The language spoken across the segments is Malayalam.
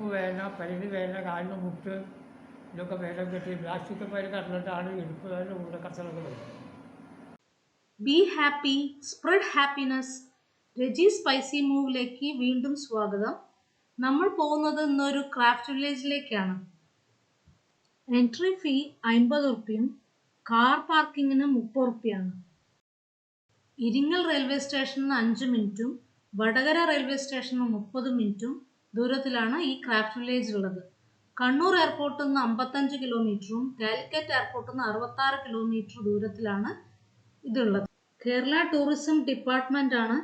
ഇടുപ്പ് വേദന പരിധി വേദന കാലിന് മുട്ട് ഇതൊക്കെ വേദന കെട്ടി പ്ലാസ്റ്റിക് പരി കടന്നിട്ടാണ് ഇടുപ്പ് വേദന കൂടെ കച്ചറൊക്കെ വരുന്നത് be happy spread happiness Raji spicy മൂവിലേക്ക് വീണ്ടും സ്വാഗതം. നമ്മൾ പോകുന്നത് ഇന്നൊരു ക്രാഫ്റ്റ് വില്ലേജിലേക്കാണ് എൻട്രി ഫീ അൻപത് റുപ്യയും കാർ പാർക്കിങ്ങിന് മുപ്പത് റുപ്യാണ് ഇരിങ്ങൽ റെയിൽവേ സ്റ്റേഷനിൽ അഞ്ച് മിനിറ്റും വടകര റെയിൽവേ സ്റ്റേഷനിൽ മുപ്പത് മിനിറ്റും ദൂരത്തിലാണ് ഈ ക്രാഫ്റ്റ് വില്ലേജ് ഉള്ളത്. കണ്ണൂർ എയർപോർട്ടിൽ നിന്ന് അമ്പത്തഞ്ച് കിലോമീറ്ററും കാലിക്കറ്റ് എയർപോർട്ടിൽ നിന്ന് അറുപത്താറ് കിലോമീറ്റർ ദൂരത്തിലാണ് ഇതുള്ളത്. കേരള ടൂറിസം ഡിപ്പാർട്ട്മെന്റ് ആണ്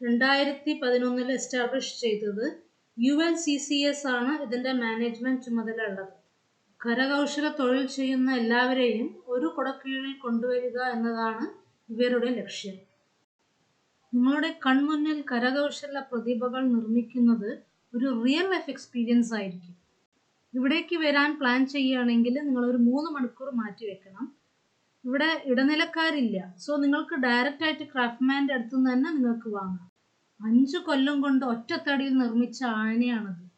രണ്ടായിരത്തി പതിനൊന്നിൽ എസ്റ്റാബ്ലിഷ് ചെയ്തത്. U L C C S ആണ് ഇതിന്റെ മാനേജ്മെന്റ് ചുമതല ഉള്ളത് കരകൗശല തൊഴിൽ ചെയ്യുന്ന എല്ലാവരെയും ഒരു കുടക്കീഴിൽ കൊണ്ടുവരിക എന്നതാണ് ഇവരുടെ ലക്ഷ്യം. നിങ്ങളുടെ കൺമുന്നിൽ കരകൗശല പ്രതിഭകൾ നിർമ്മിക്കുന്നത് ഒരു റിയൽ ലൈഫ് എക്സ്പീരിയൻസ് ആയിരിക്കും. ഇവിടേക്ക് വരാൻ പ്ലാൻ ചെയ്യുകയാണെങ്കിൽ നിങ്ങൾ ഒരു മൂന്ന് മണിക്കൂർ മാറ്റി വെക്കണം. ഇവിടെ ഇടനിലക്കാരില്ല. സോ നിങ്ങൾക്ക് ഡയറക്റ്റ് ആയിട്ട് ക്രാഫ്റ്റ്മാന്റെ അടുത്തു നിന്ന് തന്നെ നിങ്ങൾക്ക് വാങ്ങാം. അഞ്ച് കൊല്ലം കൊണ്ട് ഒറ്റത്തടിയിൽ നിർമ്മിച്ച ആനയാണത്.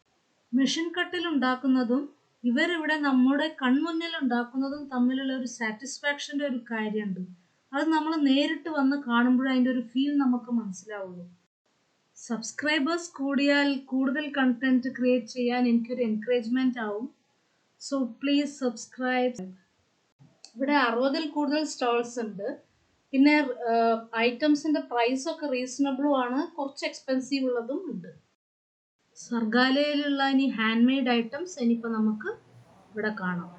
മെഷീൻ കട്ടിൽ ഉണ്ടാക്കുന്നതും ഇവരിവിടെ നമ്മുടെ കൺമുന്നിൽ ഉണ്ടാക്കുന്നതും തമ്മിലുള്ള ഒരു സാറ്റിസ്ഫാക്ഷന്റെ ഒരു കാര്യമുണ്ട്. അത് നമ്മൾ നേരിട്ട് വന്ന് കാണുമ്പോഴേ അതിന്റെ ഒരു ഫീൽ നമുക്ക് മനസ്സിലാവുള്ളൂ. സബ്സ്ക്രൈബേഴ്സ് കൂടിയാൽ കൂടുതൽ കണ്ടന്റ് ക്രിയേറ്റ് ചെയ്യാൻ എനിക്കൊരു എൻകറേജ്മെന്റ് ആവും. സോ പ്ലീസ് സബ്സ്ക്രൈബ് ഇവിടെ അറുപതിൽ കൂടുതൽ സ്റ്റോൾസ് ഉണ്ട്. പിന്നെ ഐറ്റംസിന്റെ പ്രൈസ് ഒക്കെ റീസണബിളും ആണ്. കുറച്ച് എക്സ്പെൻസീവ് ഉള്ളതും ഉണ്ട്. സർഗാലയിലുള്ള ഇനി ഹാൻഡ് മെയ്ഡ് ഐറ്റംസ് ഇനിയിപ്പോൾ നമുക്ക് ഇവിടെ കാണാം.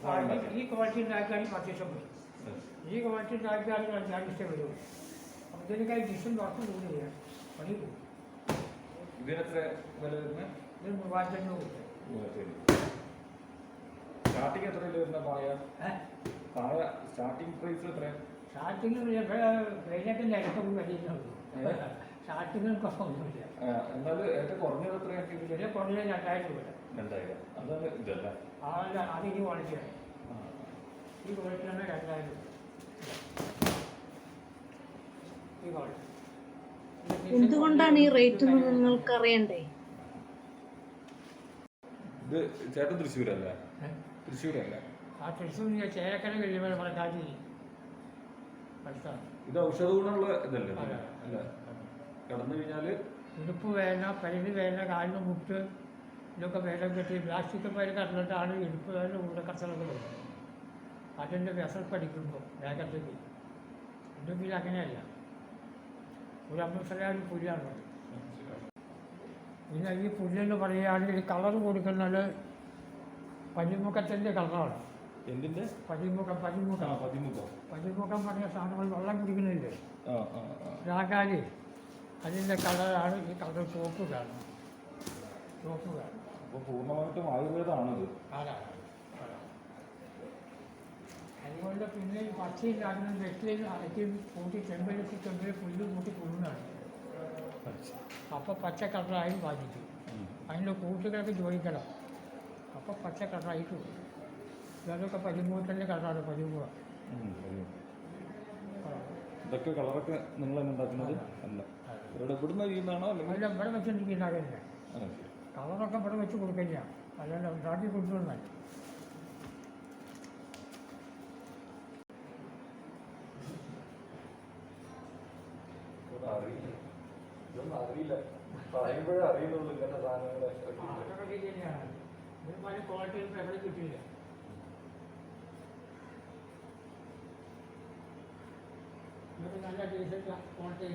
പ്രായം ഈ- മാറ്റാൻ. ഈ ക്വാളിറ്റി ഉണ്ടാക്കിയാൽ പത്ത് ദിവസം വരും ഉം. ഈ ക്വാളിറ്റി ഉണ്ടാക്കിയാൽ ഞാൻ ഇഷ്ടം വരും അപ്പം ഇതിനൊക്കെ ഡിഷൻ വർക്ക് കൂടുതൽ പണി പോകും ഇതിനെത്ര വില വരുന്നത് ഇത് മൂവായിരത്തഞ്ഞൂറ് രൂപ സ്റ്റാർട്ടിങ് എത്ര വില വരുന്ന പായ ഏഹ് പായ സ്റ്റാർട്ടിങ് പ്രൈസ് എത്ര സ്റ്റാർട്ടിങ്ങിൽ വെയിലൊക്കെ ഇടയ്ക്ക് എന്നാൽ ഏറ്റവും കുറഞ്ഞത് രണ്ടായിരം രൂപ രണ്ടായിരം. അതാണ് ഇതല്ല? ആ അത് ഈ ക്വാളിറ്റിയാണ് ആ. ഈ ക്വാളിറ്റിയാണ് രണ്ടായിരം രൂപ. ഈ ക്വാളിറ്റി എന്തുകൊണ്ടാണ് ഈ റേറ്റ് നിങ്ങൾക്ക് അറിയണ്ടേ ഇത് ചേട്ടൻ തൃശ്ശൂരല്ലേ? തൃശ്ശൂരല്ലേ? ആ തൃശ്ശൂർ ചേരക്കര കഴിയുമ്പോൾ നമ്മുടെ ഇത് ഔഷധ ഗുണമുള്ള ഇതല്ലേ? അല്ലേ അല്ല? കടന്നു കഴിഞ്ഞാൽ ഉടുപ്പ് വേദന പരിധി വേദന കാലിന് മുട്ട് ഇതൊക്കെ വേദന കെട്ടി പ്ലാസ്റ്റിക് പയർ കടന്നിട്ടാണ് ഇടുപ്പ് വേദന കൂടെ കച്ചറൊക്കെ വരുന്നത് അതിന്റെ വ്യസൽ പഠിക്കുമ്പോൾ വേഗത്തേക്ക് ഉണ്ടെങ്കിൽ അങ്ങനെയല്ല. ഒരു അമ്പസരാണ് പുല്ലാണ് പിന്നെ ഈ പുല്ലെന്ന് പറയുകയാണെങ്കിൽ കളർ കൊടുക്കുന്നത് പതിമുഖത്തിന്റെ കളറാണ് എന്തിന്റെ പതിമുഖം പതിമുഖം പതിമുഖം. പതിമുഖം പറഞ്ഞ സാധനങ്ങൾ വെള്ളം കുടിക്കുന്നില്ലേ? രാഗാലി. അതിന്റെ കളറാണ് ഈ കളർ ചുവപ്പ് കാണുന്നത്. ചുവപ്പ് കാണും അപ്പോൾ പൂർണമായിട്ടും ആയുർവേദമാണത്. അതുകൊണ്ട് പിന്നെ ഈ പച്ചയില്ലാക്കുന്ന വെട്ടിയിൽ അരക്കി കൂട്ടി ചെമ്പലിച്ച് ചെമ്പിൽ പുല്ല് കൂട്ടി പുല്ലുന്നതാണ് അപ്പോൾ പച്ച കളറായി ബാധിക്കും. അതിന്റെ കൂട്ടുകളൊക്കെ ജോലിക്കണം അപ്പോൾ പച്ച കളറായിട്ട് വരും. ഇതൊക്കെ പതിമൂന്നിന്റെ കളറാണ് ഒരു- ഇതൊക്കെ കളറൊക്കെ നിങ്ങൾ തന്നെ ഉണ്ടാക്കുന്നത്? അല്ല. ഇവിടെ ഇവിടുന്ന് ചെയ്യുന്നതാണോ അല്ലെങ്കിൽ ഇവിടെ ശരി. കളറൊക്കെ ഇവിടെ വെച്ച് കൊടുക്കില്ല. അല്ലല്ല ഉണ്ടാക്കി ഇതൊന്നും അറിയില്ല. ഇതൊന്നും അറിയില്ല. പറയുമ്പോഴേ അറിയുന്നുള്ളൂ ഇങ്ങനത്തെ സാധനങ്ങളെ ക്വാളിറ്റി കിട്ടിയില്ല. ഇതൊക്കെ നല്ല ഡീസന്റ് ക്വാളിറ്റി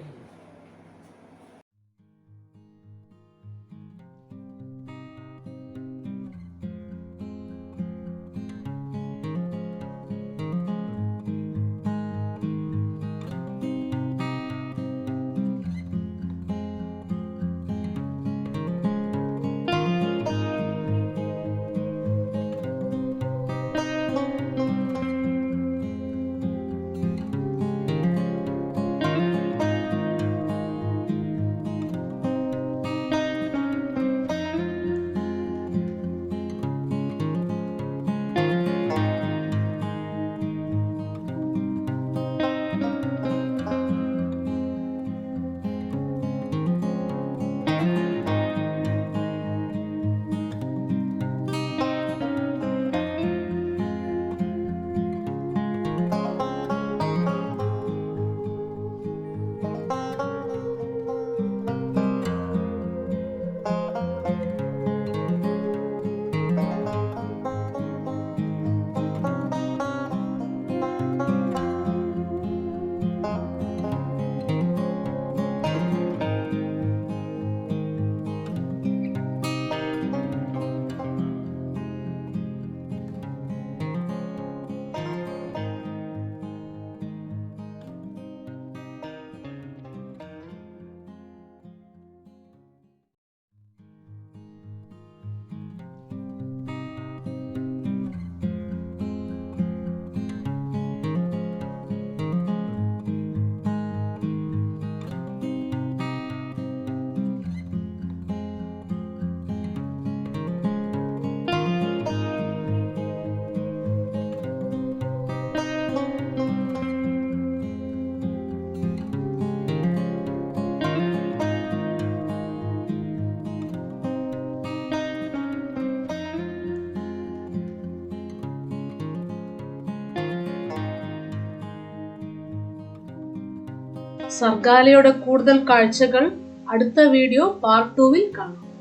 സർഗാലയുടെ കൂടുതൽ കാഴ്ചകൾ അടുത്ത വീഡിയോ പാർട്ട് ടൂവിൽ കാണാം.